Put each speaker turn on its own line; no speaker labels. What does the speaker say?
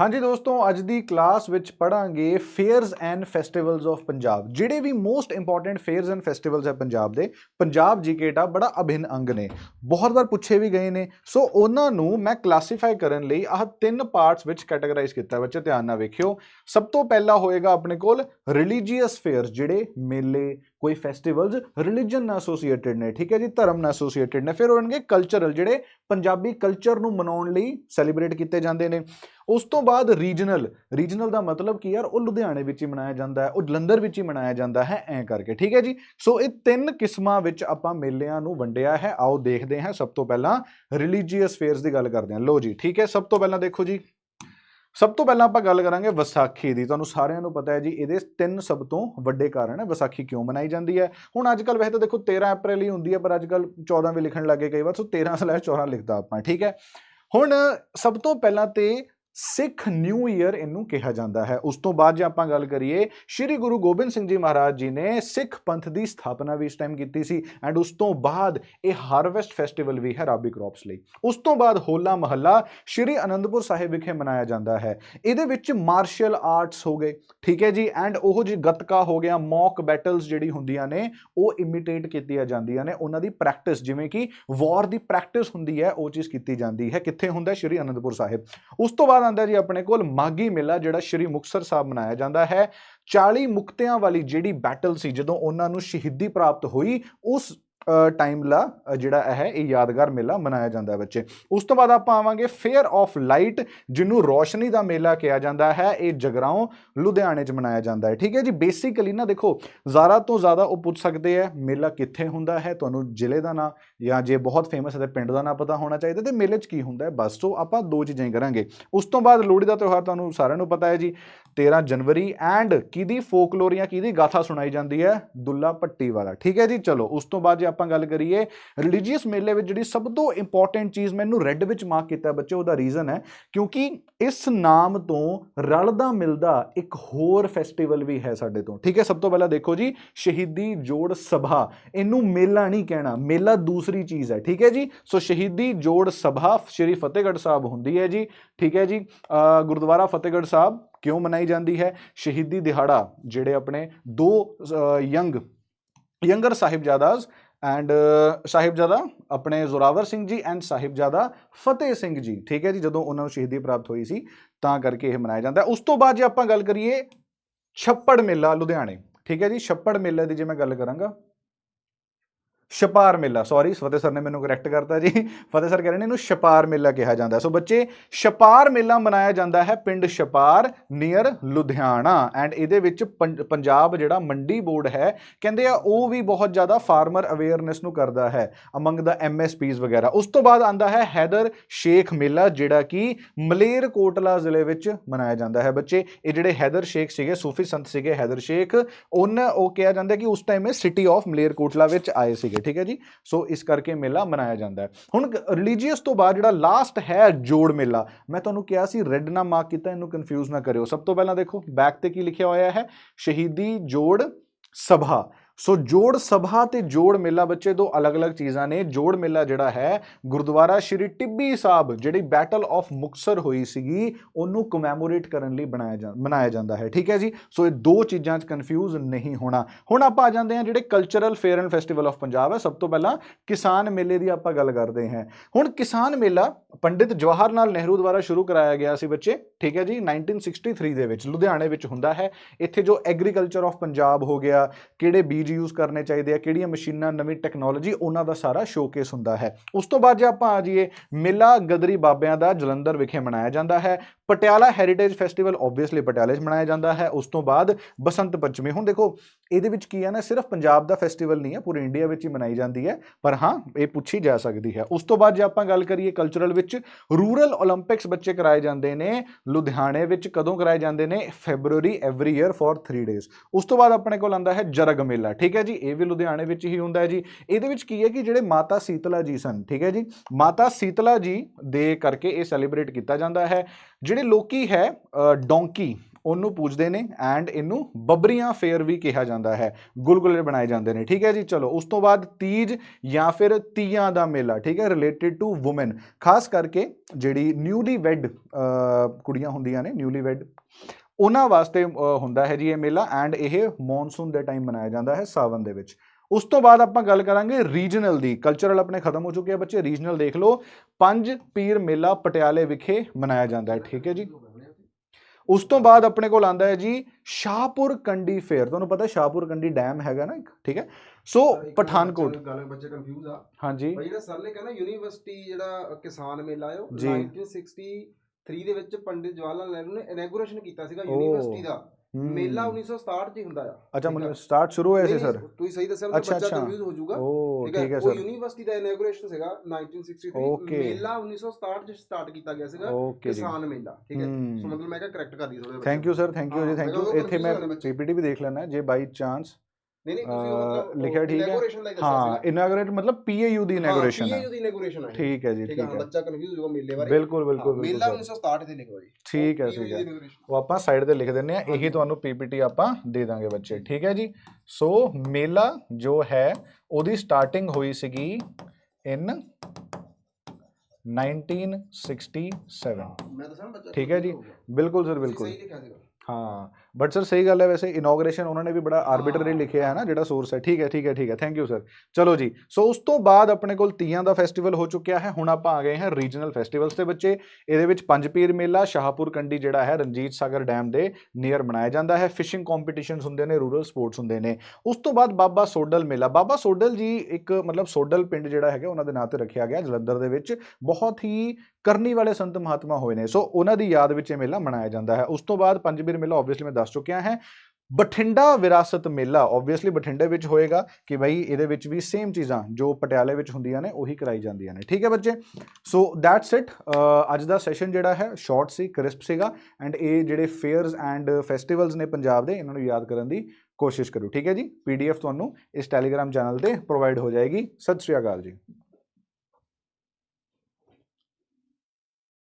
ਹਾਂਜੀ ਦੋਸਤੋ, ਅੱਜ ਦੀ ਕਲਾਸ ਵਿੱਚ ਪੜਾਂਗੇ fairs and festivals of Punjab. ਜਿਹੜੇ ਵੀ most important fairs and festivals ਹੈ ਪੰਜਾਬ ਦੇ, ਪੰਜਾਬ ਜੀਕੇ ਦਾ ਬੜਾ ਅਭਿੰਨ ਅੰਗ ਨੇ। ਬਹੁਤ ਵਾਰ ਪੁੱਛੇ ਵੀ ਗਏ ਨੇ। ਸੋ ਉਹਨਾਂ ਨੂੰ ਮੈਂ ਕਲਾਸੀਫਾਈ ਕਰਨ ਲਈ ਆਹ ਤਿੰਨ ਪਾਰਟਸ ਵਿੱਚ ਕੈਟਾਗਰਾਈਜ਼ ਕੀਤਾ, ਬੱਚੇ ਧਿਆਨ ਨਾਲ ਵੇਖਿਓ। ਸਭ ਤੋਂ ਪਹਿਲਾ ਹੋਏਗਾ ਆਪਣੇ ਕੋਲ ਰਿਲੀਜੀਅਸ ਫੇਅਰਸ ਜਿਹੜੇ ਮੇਲੇ ਕੋਈ ਫੈਸਟੀਵਲਸ ਰਿਲੀਜਨ ਨਾਲ ਐਸੋਸੀਏਟਿਡ ਨੇ, ਠੀਕ ਹੈ ਜੀ? ਧਰਮ ਨਾਲ ਐਸੋਸੀਏਟਿਡ ਨੇ। ਫਿਰ ਹੋਣਗੇ ਕਲਚਰਲ ਜਿਹੜੇ ਪੰਜਾਬੀ ਕਲਚਰ ਨੂੰ ਮਨਾਉਣ ਲਈ ਸੈਲੀਬ੍ਰੇਟ ਕੀਤੇ ਜਾਂਦੇ ਨੇ। ਉਸ ਤੋਂ ਬਾਅਦ ਰੀਜਨਲ ਰੀਜਨਲ ਦਾ ਮਤਲਬ ਕੀ ਯਾਰ? ਉਹ ਲੁਧਿਆਣੇ ਵਿੱਚ ਹੀ ਮਨਾਇਆ ਜਾਂਦਾ ਹੈ, ਉਹ ਜਲੰਧਰ ਵਿੱਚ ਹੀ ਮਨਾਇਆ ਜਾਂਦਾ ਹੈ, ਐਂ ਕਰਕੇ, ਠੀਕ ਹੈ ਜੀ? ਸੋ ਇਹ ਤਿੰਨ ਕਿਸਮਾਂ ਵਿੱਚ ਆਪਾਂ ਮੇਲਿਆਂ ਨੂੰ ਵੰਡਿਆ ਹੈ। ਆਓ ਦੇਖਦੇ ਹਾਂ ਸਭ ਤੋਂ ਪਹਿਲਾਂ ਰਿਲੀਜੀਅਸ ਫੇਅਰਸ ਦੀ ਗੱਲ ਕਰਦੇ ਹਾਂ। ਲੋ ਜੀ, ਠੀਕ ਹੈ? ਸਭ ਤੋਂ ਪਹਿਲਾਂ ਦੇਖੋ ਜੀ ਸਭ ਤੋਂ ਪਹਿਲਾਂ ਆਪਾਂ ਗੱਲ ਕਰਾਂਗੇ ਵਿਸਾਖੀ ਦੀ। ਤੁਹਾਨੂੰ ਸਾਰਿਆਂ ਨੂੰ ਪਤਾ ਹੈ ਜੀ, ਇਹਦੇ ਤਿੰਨ ਸਭ ਤੋਂ ਵੱਡੇ ਕਾਰਨ ਹੈ, ਵਿਸਾਖੀ ਕਿਉਂ ਮਨਾਈ ਜਾਂਦੀ ਹੈ। ਹੁਣ ਅੱਜ ਕੱਲ ਵੈਸੇ ਤਾਂ ਦੇਖੋ 13 ਅਪ੍ਰੈਲ ਹੀ ਹੁੰਦੀ ਹੈ, ਪਰ ਅੱਜ ਕੱਲ 14 ਵੀ ਲਿਖਣ ਲੱਗੇ ਕਈ ਵਾਰ, ਸੋ 13/14 ਲਿਖਦਾ ਆਪਾਂ, ਠੀਕ ਹੈ? ਹੁਣ ਸਭ ਤੋਂ ਪਹਿਲਾਂ ਤੇ ਸਿੱਖ ਨਿਊ ਈਅਰ ਇਹਨੂੰ ਕਿਹਾ ਜਾਂਦਾ ਹੈ। ਉਸ ਤੋਂ ਬਾਅਦ ਜੇ ਆਪਾਂ ਗੱਲ ਕਰੀਏ, ਸ੍ਰੀ ਗੁਰੂ ਗੋਬਿੰਦ ਸਿੰਘ ਜੀ ਮਹਾਰਾਜ ਜੀ ਨੇ ਸਿੱਖ ਪੰਥ ਦੀ ਸਥਾਪਨਾ ਵੀ ਇਸ ਟਾਈਮ ਕੀਤੀ ਸੀ ਐਂਡ ਉਸ ਤੋਂ ਬਾਅਦ ਇਹ ਹਾਰਵੈਸਟ ਫੈਸਟੀਵਲ ਵੀ ਹੈ ਰਾਬੀ ਕ੍ਰੌਪਸ ਲਈ। ਉਸ ਤੋਂ ਬਾਅਦ ਹੋਲਾ ਮਹੱਲਾ ਸ੍ਰੀ ਅਨੰਦਪੁਰ ਸਾਹਿਬ ਵਿਖੇ ਮਨਾਇਆ ਜਾਂਦਾ ਹੈ। ਇਹਦੇ ਵਿੱਚ ਮਾਰਸ਼ਲ ਆਰਟਸ ਹੋ ਗਏ, ਠੀਕ ਹੈ ਜੀ ਐਂਡ ਉਹ ਜੀ ਗੱਤਕਾ ਹੋ ਗਿਆ ਮੌਕ ਬੈਟਲਸ ਜਿਹੜੀ ਹੁੰਦੀਆਂ ਨੇ, ਉਹ ਇਮੀਟੇਟ ਕੀਤੀਆਂ ਜਾਂਦੀਆਂ ਨੇ। ਉਹਨਾਂ ਦੀ ਪ੍ਰੈਕਟਿਸ ਜਿਵੇਂ ਕਿ ਵਾਰ ਦੀ ਪ੍ਰੈਕਟਿਸ ਹੁੰਦੀ ਹੈ, ਉਹ ਚੀਜ਼ ਕੀਤੀ ਜਾਂਦੀ ਹੈ। ਕਿੱਥੇ ਹੁੰਦਾ ਸ੍ਰੀ ਅਨੰਦਪੁਰ ਸਾਹਿਬ। ਉਸ ਤੋਂ ਬਾਅਦ ਆਂਦਾ ਜੀ ਆਪਣੇ ਕੋਲ ਮਾਗੀ ਮੇਲਾ ਜਿਹੜਾ ਸ੍ਰੀ ਮੁਕਤਸਰ ਸਾਹਿਬ ਮਨਾਇਆ ਜਾਂਦਾ ਹੈ। 40 ਮੁਕਤਿਆਂ ਵਾਲੀ ਜਿਹੜੀ ਬੈਟਲ ਸੀ ਜਦੋਂ ਉਹਨਾਂ ਨੂੰ ਸ਼ਹੀਦੀ ਪ੍ਰਾਪਤ ਹੋਈ, ਉਸ ਟਾਈਮ ਲਾ ਜਿਹੜਾ ਹੈ, ਇਹ ਯਾਦਗਾਰ ਮੇਲਾ ਮਨਾਇਆ ਜਾਂਦਾ ਹੈ ਬੱਚੇ। ਉਸ ਤੋਂ ਬਾਅਦ ਆਪਾਂ ਆਵਾਂਗੇ ਫੇਅਰ ਆਫ ਲਾਈਟ ਜਿਹਨੂੰ ਰੋਸ਼ਨੀ ਦਾ ਮੇਲਾ ਕਿਹਾ ਜਾਂਦਾ ਹੈ। ਇਹ ਜਗਰਾਉਂ, ਲੁਧਿਆਣੇ 'ਚ ਮਨਾਇਆ ਜਾਂਦਾ ਹੈ। ਠੀਕ ਹੈ ਜੀ ਬੇਸਿਕਲੀ ਨਾ ਦੇਖੋ, ਜ਼ਿਆਦਾ ਤੋਂ ਜ਼ਿਆਦਾ ਉਹ ਪੁੱਛ ਸਕਦੇ ਆ ਮੇਲਾ ਕਿੱਥੇ ਹੁੰਦਾ ਹੈ, ਤੁਹਾਨੂੰ ਜ਼ਿਲ੍ਹੇ ਦਾ ਨਾਂ ਜਾਂ ਜੇ ਬਹੁਤ ਫੇਮਸ ਹੈ ਤੇ ਪਿੰਡ ਦਾ ਨਾਂ ਪਤਾ ਹੋਣਾ ਚਾਹੀਦਾ ਤੇ ਮੇਲੇ 'ਚ ਕੀ ਹੁੰਦਾ ਹੈ, ਬਸ। ਸੋ ਆਪਾਂ ਦੋ ਚੀਜ਼ਾਂ ਹੀ ਕਰਾਂਗੇ। ਉਸ ਤੋਂ ਬਾਅਦ ਲੋਹੜੀ ਦਾ ਤਿਉਹਾਰ ਤੁਹਾਨੂੰ ਸਾਰਿਆਂ ਨੂੰ ਪਤਾ ਹੈ ਜੀ 13 ਜਨਵਰੀ ਐਂਡ ਕਿਹਦੀ ਫੋਕਲੋਰ ਜਾਂ ਕਿਹਦੀ ਗਾਥਾ ਸੁਣਾਈ ਜਾਂਦੀ ਹੈ, ਦੁੱਲਾ ਭੱਟੀ ਵਾਲਾ। ਠੀਕ ਹੈ ਜੀ, ਚਲੋ, ਉਸ ਤੋਂ ਬਾਅਦ ਜੇ ਆਪਾਂ ਗੱਲ ਕਰੀਏ ਰਿਲੀਜੀਅਸ ਮੇਲੇ ਵਿੱਚ ਜਿਹੜੀ ਸਭ ਤੋਂ ਇੰਪੋਰਟੈਂਟ ਚੀਜ਼ ਮੈਨੂੰ ਰੈੱਡ ਵਿੱਚ ਮਾਰਕ ਕੀਤਾ ਬੱਚੇ, ਉਹਦਾ ਰੀਜ਼ਨ ਹੈ, ਕਿਉਂਕਿ ਇਸ ਨਾਮ ਤੋਂ ਰਲਦਾ ਮਿਲਦਾ ਇੱਕ ਹੋਰ ਫੈਸਟੀਵਲ ਵੀ ਹੈ ਸਾਡੇ ਤੋਂ। ਠੀਕ ਹੈ, ਸਭ ਤੋਂ ਪਹਿਲਾਂ ਦੇਖੋ ਜੀ, ਸ਼ਹੀਦੀ ਜੋੜ ਸਭਾ। ਇਹਨੂੰ ਮੇਲਾ ਨਹੀਂ ਕਹਿਣਾ, ਮੇਲਾ ਦੂਸਰੀ ਚੀਜ਼ ਹੈ। ਠੀਕ ਹੈ ਜੀ? ਸੋ ਸ਼ਹੀਦੀ ਜੋੜ ਸਭਾ ਸ਼੍ਰੀ ਫਤਿਹਗੜ੍ਹ ਸਾਹਿਬ ਹੁੰਦੀ ਹੈ ਜੀ। ਠੀਕ ਹੈ ਜੀ? ਗੁਰਦੁਆਰਾ ਫਤਿਹਗੜ੍ਹ ਸਾਹਿਬ ਕਿਉਂ ਮਨਾਈ ਜਾਂਦੀ ਹੈ? ਸ਼ਹੀਦੀ ਦਿਹਾੜਾ, ਜਿਹੜੇ ਆਪਣੇ ਦੋ ਯੰਗ, ਯੰਗਰ ਸਾਹਿਬਜ਼ਾਦਾਸ ਐਂਡ ਸਾਹਿਬਜ਼ਾਦਾ ਆਪਣੇ ਜ਼ੋਰਾਵਰ ਸਿੰਘ ਜੀ ਐਂਡ ਸਾਹਿਬਜ਼ਾਦਾ ਫਤਿਹ ਸਿੰਘ ਜੀ ਠੀਕ ਹੈ ਜੀ ਜਦੋਂ ਉਹਨਾਂ ਨੂੰ ਸ਼ਹੀਦੀ ਪ੍ਰਾਪਤ ਹੋਈ ਸੀ ਤਾਂ ਕਰਕੇ ਇਹ ਮਨਾਇਆ ਜਾਂਦਾ ਉਸ ਤੋਂ ਬਾਅਦ ਜੇ ਆਪਾਂ ਗੱਲ ਕਰੀਏ ਛੱਪੜ ਮੇਲਾ ਲੁਧਿਆਣੇ ਠੀਕ ਹੈ ਜੀ ਛੱਪੜ ਮੇਲੇ ਦੀ ਜੇ ਮੈਂ ਗੱਲ ਕਰਾਂਗਾ ਛਪਾਰ ਮੇਲਾ ਸੌਰੀ ਫਤਿਹ ਸਰ ਨੇ ਮੈਨੂੰ ਕਰੈਕਟ ਕਰਤਾ ਜੀ। ਫਤਿਹ ਸਰ ਕਹਿ ਰਹੇ ਨੇ ਇਹਨੂੰ ਛਪਾਰ ਮੇਲਾ ਕਿਹਾ ਜਾਂਦਾ। ਸੋ ਬੱਚੇ, ਛਪਾਰ ਮੇਲਾ ਮਨਾਇਆ ਜਾਂਦਾ ਹੈ ਪਿੰਡ ਛਪਾਰ ਨੀਅਰ ਲੁਧਿਆਣਾ। ਐਂਡ ਇਹਦੇ ਵਿੱਚ ਪੰ- ਪੰਜਾਬ ਜਿਹੜਾ ਮੰਡੀ ਬੋਰਡ ਹੈ, ਕਹਿੰਦੇ ਆ ਉਹ ਵੀ ਬਹੁਤ ਜ਼ਿਆਦਾ ਫਾਰਮਰ ਅਵੇਅਰਨੈਸ ਨੂੰ ਕਰਦਾ ਹੈ ਅਮੰਗ ਦਾ ਐਮਐਸਪੀਜ਼ ਵਗੈਰਾ। ਉਸ ਤੋਂ ਬਾਅਦ ਆਂਦਾ ਹੈ ਹੈਦਰ ਸ਼ੇਖ ਮੇਲਾ, ਜਿਹੜਾ ਕਿ ਮਲੇਰ ਕੋਟਲਾ ਜ਼ਿਲ੍ਹੇ ਵਿੱਚ ਮਨਾਇਆ ਜਾਂਦਾ ਹੈ। ਬੱਚੇ, ਇਹ ਜਿਹੜੇ ਹੈਦਰ ਸ਼ੇਖ ਸੀਗੇ, ਸੂਫੀ ਸੰਤ ਸੀਗੇ ਹੈਦਰ ਸ਼ੇਖ, ਉਹਨਾਂ, ਉਹ ਕਿਹਾ ਜਾਂਦਾ ਕਿ ਉਸ ਟਾਈਮ ਇਹ ਸਿਟੀ ਆਫ ਮਲੇਰ ਕੋਟਲਾ ਵਿੱਚ ਆਏ ਸੀਗੇ। ਠੀਕ ਹੈ ਜੀ? ਸੋ ਇਸ ਕਰਕੇ ਮੇਲਾ ਮਨਾਇਆ ਜਾਂਦਾ ਹੈ। ਹੁਣ ਰਿਲੀਜੀਅਸ ਤੋਂ ਬਾਅਦ ਜਿਹੜਾ ਲਾਸਟ ਹੈ ਜੋੜ ਮੇਲਾ, ਮੈਂ ਤੁਹਾਨੂੰ ਕਿਹਾ ਸੀ ਰੈੱਡ ਨਾ ਮਾਰਕ ਕੀਤਾ, ਇਹਨੂੰ ਕਨਫਿਊਜ਼ ਨਾ ਕਰਿਓ। ਸਭ ਤੋਂ ਪਹਿਲਾਂ ਦੇਖੋ ਬੈਕ ਤੇ ਕੀ ਲਿਖਿਆ ਹੋਇਆ ਹੈ? ਸ਼ਹੀਦੀ ਜੋੜ ਸਭਾ। ਸੋ ਜੋੜ ਸਭਾ ਤੇ ਜੋੜ ਮੇਲਾ ਬੱਚੇ ਦੋ ਅਲੱਗ-ਅਲੱਗ ਚੀਜ਼ਾਂ ਨੇ। ਜੋੜ ਮੇਲਾ ਜਿਹੜਾ ਹੈ, ਗੁਰਦੁਆਰਾ ਸ਼੍ਰੀ ਟਿੱਬੀ ਸਾਹਿਬ, ਜਿਹੜੀ ਬੈਟਲ ਆਫ ਮੁਕਸਰ ਹੋਈ ਸੀਗੀ, ਉਹਨੂੰ ਕਮੈਮੋਰੇਟ ਕਰਨ ਲਈ ਬਣਾਇਆ ਜਾ, ਮਨਾਇਆ ਜਾਂਦਾ ਹੈ। ਠੀਕ ਹੈ ਜੀ? ਸੋ ਇਹ ਦੋ ਚੀਜ਼ਾਂ 'ਚ ਕਨਫਿਊਜ਼ ਨਹੀਂ ਹੋਣਾ। ਹੁਣ ਆਪਾਂ ਆ ਜਾਂਦੇ ਹਾਂ ਜਿਹੜੇ cultural fair and festival of Punjab ਹੈ। ਸਭ ਤੋਂ ਪਹਿਲਾਂ ਕਿਸਾਨ ਮੇਲੇ ਦੀ ਆਪਾਂ ਗੱਲ ਕਰਦੇ ਹਾਂ। ਹੁਣ ਕਿਸਾਨ ਮੇਲਾ ਪੰਡਿਤ ਜਵਾਹਰ ਲਾਲ ਨਹਿਰੂ ਦੁਆਰਾ ਸ਼ੁਰੂ ਕਰਾਇਆ ਗਿਆ ਸੀ ਬੱਚੇ। ਠੀਕ ਹੈ ਜੀ? 1963 ਦੇ ਵਿੱਚ, ਲੁਧਿਆਣੇ ਵਿੱਚ ਹੁੰਦਾ ਹੈ। ਇੱਥੇ ਜੋ ਐਗਰੀਕਲਚਰ ਆਫ ਪੰਜਾਬ ਹੋ ਗਿਆ, ਕਿਹੜੇ ਬੀਜ ਯੂਜ਼ ਕਰਨੇ ਚਾਹੀਦੇ ਆ, ਕਿਹੜੀਆਂ ਮਸ਼ੀਨਾਂ, ਨਵੀਂ ਟੈਕਨੋਲੋਜੀ ਉਹਨਾਂ ਦਾ ਸਾਰਾ ਸ਼ੋਕੇਸ ਹੁੰਦਾ ਹੈ। ਉਸ ਤੋਂ ਬਾਅਦ ਜੇ ਆਪਾਂ ਆ ਜਾਈਏ, ਮੇਲਾ ਗਦਰੀ ਬਾਬਿਆਂ ਦਾ ਜਲੰਧਰ ਵਿਖੇ ਮਨਾਇਆ ਜਾਂਦਾ ਹੈ। ਪਟਿਆਲਾ ਹੈਰੀਟੇਜ ਫੈਸਟੀਵਲ ਆਬਵੀਅਸਲੀ ਪਟਿਆਲੇ 'ਚ ਮਨਾਇਆ ਜਾਂਦਾ ਹੈ। ਉਸ ਤੋਂ ਬਾਅਦ ਬਸੰਤ ਪੰਚਮੀ। ਹੁਣ ਦੇਖੋ, ਇਹਦੇ ਵਿੱਚ ਕੀ ਹੈ ਨਾ, ਸਿਰਫ ਪੰਜਾਬ ਦਾ ਫੈਸਟੀਵਲ ਨਹੀਂ ਹੈ, ਪੂਰੇ ਇੰਡੀਆ ਵਿੱਚ ਹੀ ਮਨਾਈ ਜਾਂਦੀ ਹੈ। ਪਰ ਹਾਂ, ਇਹ ਪੁੱਛੀ ਜਾ ਸਕਦੀ ਹੈ। ਉਸ ਤੋਂ ਬਾਅਦ ਜੇ ਆਪਾਂ ਗੱਲ ਕਰੀਏ ਕਲਚਰਲ ਵਿੱਚ ਰੂਰਲ 올림픽ਸ ਬੱਚੇ ਕਰਾਏ ਜਾਂਦੇ ਨੇ। ਲੁਧਿਆਣੇ ਵਿੱਚ ਕਦੋਂ ਕਰਾਏ ਜਾਂਦੇ ਨੇ? February every year for 3 days ਉਸ ਤੋਂ ਬਾਅਦ ਆਪਣੇ ਕੋਲ ਆਂਦਾ ਹੈ ਜਰਗ ਮੇਲਾ। ਠੀਕ ਹੈ ਜੀ? ਇਹ ਵੀ ਲੁਧਿਆਣੇ ਵਿੱਚ ਹੀ ਹੁੰਦਾ ਹੈ ਜੀ। ਇਹਦੇ ਵਿੱਚ ਕੀ ਹੈ ਕਿ ਜਿਹੜੇ ਮਾਤਾ ਸੀਤਲਾ ਜੀ ਸਨ, ਠੀਕ ਹੈ ਜੀ? ਮਾਤਾ ਸੀਤਲਾ ਜੀ ਦੇ ਕਰਕੇ ਇਹ ਸੈਲੀਬ੍ਰੇਟ ਕੀਤਾ ਜਾਂਦਾ ਹੈ। ਜਿਹੜੇ ਲੋਕੀ ਹੈ ਡੋਂਕੀ, ਉਹਨੂੰ ਪੂਜਦੇ ਨੇ ਐਂਡ ਇਹਨੂੰ ਬੱਬਰੀਆਂ ਫੇਅਰ ਵੀ ਕਿਹਾ ਜਾਂਦਾ ਹੈ, ਗੁਲਗੁਲੇ ਬਣਾਏ ਜਾਂਦੇ ਨੇ, ਠੀਕ ਹੈ ਜੀ? ਚਲੋ, ਉਸ ਤੋਂ ਬਾਅਦ ਤੀਜ ਜਾਂ ਫਿਰ ਤੀਆਂ ਦਾ ਮੇਲਾ, ਠੀਕ ਹੈ? ਰਿਲੇਟਡ ਟੂ ਔਮਨ ਖਾਸ ਕਰਕੇ ਜਿਹੜੀ ਨਿਊਲੀ ਵੈਡ ਕੁੜੀਆਂ ਹੁੰਦੀਆਂ ਨੇ ਨਿਊਲੀ ਵੈਡ ਉਹਨਾਂ ਵਾਸਤੇ ਹੁੰਦਾ ਹੈ ਜੀ ਇਹ ਮੇਲਾ ਐਂਡ ਇਹ ਮੌਨਸੂਨ ਦੇ ਟਾਈਮ ਮਨਾਇਆ ਜਾਂਦਾ ਹੈ ਸਾਵਨ ਦੇ ਵਿੱਚ। ਉਸ ਤੋਂ ਬਾਅਦ ਆਪਾਂ ਗੱਲ ਕਰਾਂਗੇ ਰੀਜਨਲ ਦੀ। ਕਲਚਰਲ ਆਪਣੇ ਖਤਮ ਹੋ ਚੁੱਕੇ ਆ ਬੱਚੇ ਰੀਜਨਲ ਦੇਖ ਲਓ। ਪੰਜ ਪੀਰ ਮੇਲਾ ਪਟਿਆਲੇ ਵਿਖੇ ਮਨਾਇਆ ਜਾਂਦਾ ਹੈ ਠੀਕ ਹੈ ਜੀ? ਉਸ ਤੋਂ ਬਾਅਦ ਆਪਣੇ ਕੋਲ ਆਂਦਾ ਹੈ ਜੀ ਸ਼ਾਹਪੁਰ ਕੰਡੀ ਫੇਅਰ ਤੁਹਾਨੂੰ ਪਤਾ ਸ਼ਾਹਪੁਰ ਕੰਡੀ ਡੈਮ ਹੈਗਾ ਨਾ ਇੱਕ ਠੀਕ ਹੈ? ਸੋ ਪਠਾਨਕੋਟ।
ਗੱਲ ਬੱਚੇ ਕੰਫਿਊਜ਼ ਆ।
ਹਾਂਜੀ।
ਭਾਈ ਜਿਹੜਾ ਸਰ ਨੇ ਕਹਿੰਦਾ ਯੂਨੀਵਰਸਿਟੀ ਜਿਹੜਾ ਕਿਸਾਨ ਮੇਲਾ ਹੈ ਉਹ
ਜੀ।
1963 ਦੇ ਵਿੱਚ ਪੰਡਿਤ ਜਵਾਹਰ ਲਾਲ ਨਹਿਰੂ ਨੇ ਇਨੈਗੋਰੇਸ਼ਨ ਕੀਤਾ ਸੀਗਾ ਯੂਨੀਵਰਸਿਟੀ ਦਾ। ਮੇਲਾ 1967 ਚ ਹੀ ਹੁੰਦਾ ਆ।
ਅੱਛਾ? ਮਤਲਬ ਸਟਾਰਟ ਸ਼ੁਰੂ ਹੋਇਆ ਸੀ ਸਰ?
ਤੁਸੀਂ ਸਹੀ ਦੱਸਿਆ ਬੱਚਾ
ਅੱਛਾ।
ਕੰਫਿਊਜ਼ ਹੋ ਜਾਊਗਾ ਠੀਕ
ਹੈ
ਉਹ ਯੂਨੀਵਰਸਿਟੀ ਦਾ ਇਨੈਗੋਰੇਸ਼ਨ ਸੀਗਾ 1963
Okay.
ਮੇਲਾ 1967 ਚ ਸਟਾਰਟ ਕੀਤਾ ਗਿਆ ਸੀਗਾ ਕਿਸਾਨ ਮੇਲਾ। ਠੀਕ ਹੈ। ਸੋ ਮਤਲਬ ਮੈਂ ਕਿਹਾ ਕਰੈਕਟ ਕਰ ਦੀ ਥੋੜਾ
thank you sir thank you ਜੀ ਥੈਂਕ ਯੂ ਇੱਥੇ ਮੈਂ। ਪੀਪੀਟੀ ਵੀ ਦੇਖ ਲੈਣਾ ਜੇ ਬਾਈ ਚਾਂਸ
ਨਹੀਂ ਨਹੀਂ ਤੁਸੀਂ ਮਤਲਬ
ਲਿਖਿਆ ਠੀਕ ਹੈ?
ਹੀ।
ਇਨਾਗਰੇਟ ਮਤਲਬ ਪੀਏਯੂ ਦੀ ਇਨਾਗਰੇਸ਼ਨ ਹੈ।
PAU ਦੀ ਇਨੈਗੋਰੇਸ਼ਨ ਹੈ।
ਠੀਕ ਹੈ ਜੀ
ਠੀਕ ਹੈ ਬੱਚਾ ਕੰਫਿਊਜ਼ ਹੋਊਗਾ ਮੇਲੇ ਬਾਰੇ।
ਬਿਲਕੁਲ ਬਿਲਕੁਲ
ਮੇਲਾ
ਬਿਲਕੁਲ
1967 ਤੇ ਲਿਖੋ ਜੀ।
ਠੀਕ ਹੈ ਠੀਕ ਹੈ। ਉਹ ਆਪਾਂ ਸਾਈਡ ਤੇ ਲਿਖ ਦਿੰਨੇ ਆ ਇਹੀ ਤੁਹਾਨੂੰ ਪੀਪੀਟੀ ਆਪਾਂ ਦੇ ਦਾਂਗੇ ਬੱਚੇ। ਠੀਕ ਹੈ ਜੀ? ਸੋ ਮੇਲਾ ਜੋ ਹੈ ਉਹਦੀ ਸਟਾਰਟਿੰਗ ਹੋਈ ਸੀਗੀ ਇਨ 1967
ਮੈਂ ਦੱਸਾਂ ਬੱਚਾ
ਠੀਕ ਹੈ ਜੀ। ਬਿਲਕੁਲ ਸਰ ਬਿਲਕੁਲ।
ਸਹੀ ਲਿਖਿਆ ਸੀਗਾ।
ਹਾਂ। ਬਟ ਸਰ ਸਹੀ ਗੱਲ ਹੈ ਵੈਸੇ ਇਨੋਗ੍ਰੇਸ਼ਨ ਉਹਨਾਂ ਨੇ ਵੀ ਬੜਾ ਆਰਬਿਟਰੀ ਲਿਖਿਆ ਹੈ ਨਾ ਜਿਹੜਾ ਸੋਰਸ ਹੈ। ਠੀਕ ਹੈ ਠੀਕ ਹੈ ਠੀਕ ਹੈ। ਥੈਂਕ ਯੂ ਸਰ ਚਲੋ ਜੀ ਸੋ ਉਸ ਤੋਂ ਬਾਅਦ ਆਪਣੇ ਕੋਲ ਤੀਆਂ ਦਾ ਫੈਸਟੀਵਲ ਹੋ ਚੁੱਕਿਆ ਹੈ। ਹੁਣ ਆਪਾਂ ਆ ਗਏ ਹਾਂ ਰੀਜਨਲ ਫੈਸਟੀਵਲਸ ਤੇ ਬੱਚੇ। ਇਹਦੇ ਵਿੱਚ ਪੰਜ ਪੀਰ ਮੇਲਾ ਸ਼ਾਹਪੁਰ ਕੰਡੀ ਜਿਹੜਾ ਹੈ ਰਣਜੀਤ ਸਾਗਰ ਡੈਮ ਦੇ ਨੀਅਰ ਮਨਾਇਆ ਜਾਂਦਾ ਹੈ। ਫਿਸ਼ਿੰਗ ਕੰਪੀਟੀਸ਼ਨਸ ਹੁੰਦੇ ਨੇ ਰੂਰਲ ਸਪੋਰਟਸ ਹੁੰਦੇ ਨੇ। ਉਸ ਤੋਂ ਬਾਅਦ ਬਾਬਾ ਸੋਡਲ ਮੇਲਾ। ਬਾਬਾ ਸੋਡਲ ਜੀ ਇੱਕ ਮਤਲਬ ਸੋਡਲ ਪਿੰਡ ਜਿਹੜਾ ਹੈਗਾ ਉਹਨਾਂ ਦੇ ਨਾਂ ਤੇ ਰੱਖਿਆ ਗਿਆ ਜਲੰਧਰ ਦੇ ਵਿੱਚ। ਬਹੁਤ ਹੀ ਕਰਨੀ ਵਾਲੇ ਸੰਤ ਮਹਾਤਮਾ ਹੋਏ ਨੇ। ਸੋ ਉਹਨਾਂ ਦੀ ਯਾਦ ਵਿੱਚ ਇਹ ਮੇਲਾ ਮਨਾਇਆ ਜਾਂਦਾ ਹੈ। ਉਸ ਤੋਂ ਬਾਅਦ ਪੰਜਬੀਰ ਮੇਲਾ ਆਬਵੀਅਸਲੀ ਮੈਂ ਦੱਸ ਚੁੱਕਿਆ ਹੈ। ਬਠਿੰਡਾ ਵਿਰਾਸਤ ਮੇਲਾ ਆਬਵੀਅਸਲੀ ਬਠਿੰਡੇ ਵਿੱਚ ਹੋਏਗਾ ਕਿ ਭਾਈ ਇਹਦੇ ਵਿੱਚ ਵੀ ਸੇਮ ਚੀਜ਼ਾਂ ਜੋ ਪਟਿਆਲੇ ਵਿੱਚ ਹੁੰਦੀਆਂ ਨੇ ਉਹੀ ਕਰਾਈ ਜਾਂਦੀਆਂ ਨੇ। ਠੀਕ ਹੈ ਬੱਚੇ? ਸੋ ਦੈਟਸ ਇਟ ਅੱਜ ਦਾ ਸੈਸ਼ਨ ਜਿਹੜਾ ਹੈ ਸ਼ਾਰਟ ਸੀ ਕ੍ਰਿਸਪ ਸੀਗਾ ਐਂਡ ਇਹ ਜਿਹੜੇ ਫੇਅਰਸ ਐਂਡ ਫੈਸਟੀਵਲਸ ਨੇ ਪੰਜਾਬ ਦੇ, ਇਹਨਾਂ ਨੂੰ ਯਾਦ ਕਰਨ ਦੀ ਕੋਸ਼ਿਸ਼ ਕਰੋ ਠੀਕ ਹੈ ਜੀ? ਪੀਡੀਐਫ ਤੁਹਾਨੂੰ ਇਸ ਟੈਲੀਗ੍ਰਾਮ ਚੈਨਲ ਤੇ ਪ੍ਰੋਵਾਈਡ ਹੋ ਜਾਏਗੀ। ਸਤਿ ਸ਼੍ਰੀ ਅਕਾਲ ਜੀ।